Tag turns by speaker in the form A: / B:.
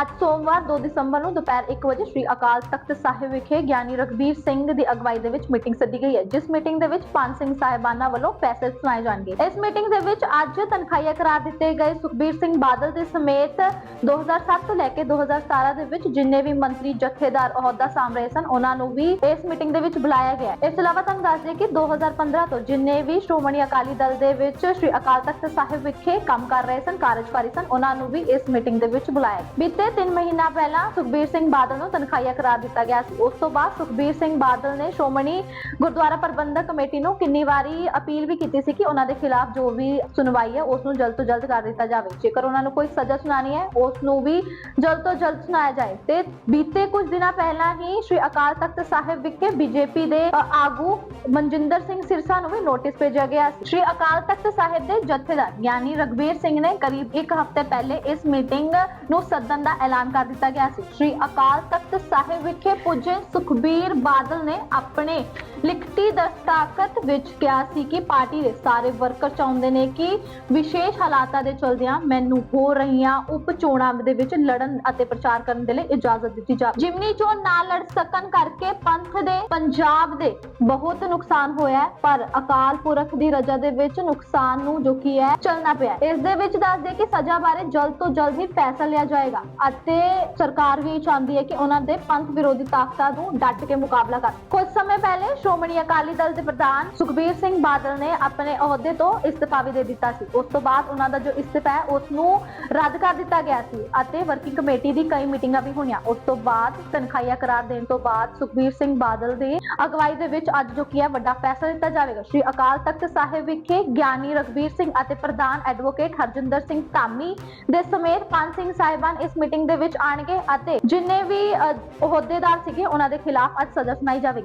A: ਅੱਜ ਸੋਮਵਾਰ 2 ਦਸੰਬਰ ਨੂੰ ਦੁਪਹਿਰ 1 ਵਜੇ ਸ੍ਰੀ ਅਕਾਲ ਤਖਤ ਸਾਹਿਬ ਵਿਖੇ ਗਿਆਨੀ ਰਘਬੀਰ ਸਿੰਘ ਦੀ ਅਗਵਾਈ ਦੇ ਵਿੱਚ ਮੀਟਿੰਗ ਸੱਦੀ ਗਈ ਹੈ, ਜਿਸ ਮੀਟਿੰਗ ਦੇ ਵਿੱਚ ਪੰਜ ਸਿੰਘ ਸਾਹਿਬਾਨਾਂ ਵੱਲੋਂ ਫੈਸਲੇ ਸੁਣਾਏ ਜਾਣਗੇ। ਇਸ ਮੀਟਿੰਗ ਦੇ ਵਿੱਚ ਅੱਜ ਤਨਖਾਹੀਆ ਕਰਾਰ ਦਿੱਤੇ ਗਏ ਸੁਖਬੀਰ ਸਿੰਘ ਬਾਦਲ ਦੇ ਸਮੇਤ 2007 ਤੋਂ ਲੈ ਕੇ 2017 ਦੇ ਵਿੱਚ ਜਿੰਨੇ ਵੀ ਮੰਤਰੀ ਜਥੇਦਾਰ ਅਹੁਦਾ ਸਾਂਭ ਰਹੇ ਸਨ, ਉਹਨਾਂ ਨੂੰ ਵੀ ਇਸ ਮੀਟਿੰਗ ਦੇ ਵਿੱਚ ਬੁਲਾਇਆ ਗਿਆ ਇਸ ਤੋਂ ਇਲਾਵਾ ਤੁਹਾਨੂੰ ਦੱਸ ਦਈਏ ਕਿ 2015 ਤੋਂ ਜਿੰਨੇ ਵੀ ਸ਼੍ਰੋਮਣੀ ਅਕਾਲੀ ਦਲ ਦੇ ਵਿੱਚ ਸ੍ਰੀ ਅਕਾਲ ਤਖਤ ਸਾਹਿਬ ਵਿਖੇ ਕੰਮ ਕਰ ਰਹੇ ਸਨ, ਕਾਰਜਕਾਰੀ ਸਨ, ਉਹਨਾਂ ਨੂੰ ਵੀ ਇਸ ਮੀਟਿੰਗ ਦੇ ਵਿੱਚ ਬੁਲਾਇਆ ਬੀਤੇ ਬੀਤੇ 3 ਮਹੀਨਾ ਪਹਿਲਾਂ ਸੁਖਬੀਰ ਸਿੰਘ ਬਾਦਲ ਨੂੰ ਤਨਖਾਹੀਆ ਕਰਾਰ ਦਿੱਤਾ ਗਿਆ ਸੀ। ਉਸ ਤੋਂ ਬਾਅਦ ਸੁਖਬੀਰ ਸਿੰਘ ਬਾਦਲ ਨੇ ਸ਼੍ਰੋਮਣੀ ਗੁਰਦੁਆਰਾ ਪ੍ਰਬੰਧਕ ਕਮੇਟੀ ਨੂੰ ਕਿੰਨੀ ਵਾਰੀ ਅਪੀਲ ਵੀ ਕੀਤੀ ਸੀ ਕਿ ਉਹਨਾਂ ਦੇ ਖਿਲਾਫ ਜੋ ਵੀ ਸੁਣਵਾਈ ਹੈ, ਉਸ ਨੂੰ ਜਲਦ ਤੋਂ ਜਲਦ ਕਰ ਦਿੱਤਾ ਜਾਵੇ। ਜੇਕਰ ਉਹਨਾਂ ਨੂੰ ਕੋਈ ਸਜ਼ਾ ਸੁਣਾਣੀ ਹੈ, ਉਸ ਨੂੰ ਵੀ ਜਲਦ ਤੋਂ ਜਲਦ ਸੁਣਾਇਆ ਜਾਏ। ਤੇ ਬੀਤੇ ਕੁਝ ਦਿਨਾਂ ਪਹਿਲਾਂ ਹੀ ਸ੍ਰੀ ਅਕਾਲ ਤਖਤ ਸਾਹਿਬ ਵਿਖੇ ਬੀਜੇਪੀ ਦੇ ਆਗੂ ਮਨਜਿੰਦਰ ਸਿੰਘ ਸਿਰਸਾ ਨੂੰ ਵੀ ਨੋਟਿਸ ਭੇਜਿਆ ਗਿਆ ਸੀ। ਸ੍ਰੀ ਅਕਾਲ ਤਖਤ ਸਾਹਿਬ ਦੇ ਜਥੇਦਾਰ ਯਾਨੀ ਰਗਵੀਰ ਸਿੰਘ ਨੇ ਕਰੀਬ 1 ਹਫ਼ਤੇ ਪਹਿਲੇ ਇਸ ਮੀਟਿੰਗ ਨੂੰ ਸਦਨ ਦਾ ਐਲਾਨ ਕਰ ਦਿੱਤਾ ਗਿਆ ਸੀ। ਸ੍ਰੀ ਅਕਾਲ ਤਖਤ ਸਾਹਿਬ ਵਿਖੇ ਪੁੱਜੇ ਸੁਖਬੀਰ ਬਾਦਲ ਨੇ ਆਪਣੇ ਲਿਖਤੀ ਦਸਤਾਖਤ ਵਿੱਚ ਕਿਹਾ ਸੀ ਕਿ ਪਾਰਟੀ ਦੇ ਸਾਰੇ ਵਰਕਰ ਚਾਹੁੰਦੇ ਨੇ ਕਿ ਵਿਸ਼ੇਸ਼ ਹਾਲਾਤਾਂ ਦੇ ਚਲਦਿਆਂ ਮੈਨੂੰ ਹੋ ਰਹੀਆਂ ਉਪ ਚੋਣਾਂ ਦੇ ਵਿੱਚ ਲੜਨ ਅਤੇ ਪ੍ਰਚਾਰ ਕਰਨ ਦੇ ਲਈ ਇਜਾਜ਼ਤ ਦਿੱਤੀ ਜਾਵੇ ਜਿਮਨੀ ਚੋਣ ਨਾ ਲੜ ਸਕਣ ਕਰਕੇ ਪੰਥ ਦੇ ਪੰਜਾਬ ਦੇ ਬਹੁਤ ਨੁਕਸਾਨ ਹੋਇਆ ਪਰ ਅਕਾਲ ਪੁਰਖ ਦੀ ਰਜਾ ਦੇ ਵਿੱਚ ਨੁਕਸਾਨ ਨੂੰ ਜੋ ਕੀ ਹੈ ਚੱਲਣਾ ਪਿਆ ਹੈ। ਇਸ ਦੇ ਵਿੱਚ ਦੱਸ ਦੇ ਕਿ ਸਜ਼ਾ ਬਾਰੇ ਜਲਦ ਤੋਂ ਜਲਦ ਹੀ ਫੈਸਲਾ ਲਿਆ ਜਾਏਗਾ ਅਤੇ ਸਰਕਾਰ ਵੀ ਇਹ ਚਾਹੁੰਦੀ ਹੈ ਕਿ ਉਹਨਾਂ ਦੇ ਪੰਥ ਵਿਰੋਧੀ ਤਾਕਤਾਂ ਨੂੰ ਡਟ ਕੇ ਮੁਕਾਬਲਾ ਕਰ ਕੁਝ ਸਮੇਂ ਪਹਿਲੇ ਸ਼੍ਰੋਮਣੀ ਅਕਾਲੀ ਦਲ ਦੇ ਪ੍ਰਧਾਨ ਸੁਖਬੀਰ ਸਿੰਘ ਬਾਦਲ ਨੇ ਆਪਣੇ ਅਹੁਦੇ ਤੋਂ ਇਸਤੀਫਾ ਵੀ ਦੇ ਦਿੱਤਾ ਸੀ। ਉਸ ਤੋਂ ਬਾਅਦ ਉਹਨਾਂ ਦਾ ਜੋ ਇਸਤੀਫਾ ਹੈ, ਉਸ ਨੂੰ ਰੱਦ ਕਰ ਦਿੱਤਾ ਗਿਆ ਸੀ ਅਤੇ ਵਰਕਿੰਗ ਕਮੇਟੀ ਦੀ ਕਈ ਮੀਟਿੰਗਾਂ ਵੀ ਹੋਈਆਂ। ਉਸ ਤੋਂ ਬਾਅਦ ਤਨਖਾਹੀਆ ਕਰਾਰ ਦੇਣ ਤੋਂ ਬਾਅਦ ਸੁਖਬੀਰ ਸਿੰਘ ਬਾਦਲ ਦੀ ਅਗਵਾਈ ਦੇ ਵਿੱਚ ਅੱਜ ਜੋ ਕੀ ਹੈ, ਵੱਡਾ ਫੈਸਲਾ ਦਿੱਤਾ ਜਾਵੇਗਾ। ਸ਼੍ਰੀ ਅਕਾਲ ਤਖਤ ਸਾਹਿਬ ਵਿਖੇ ਗਿਆਨੀ ਰਘਬੀਰ ਸਿੰਘ ਅਤੇ ਪ੍ਰਧਾਨ ਐਡਵੋਕੇਟ ਹਰਜਿੰਦਰ ਸਿੰਘ ਧਾਮੀ ਦੇ ਸਮੇਤ ਪੰਜ ਸਿੰਘ ਸਾਹਿਬਾਨ ਇਸ ਮੀਟਿੰਗ ਦੇ ਵਿੱਚ ਆਣਗੇ ਅਤੇ ਜਿੰਨੇ ਵੀ ਅਹੁਦੇਦਾਰ ਸੀਗੇ, ਉਹਨਾਂ ਦੇ ਖਿਲਾਫ ਅੱਜ ਸਜ਼ਾ ਸੁਣਾਈ ਜਾਵੇਗੀ।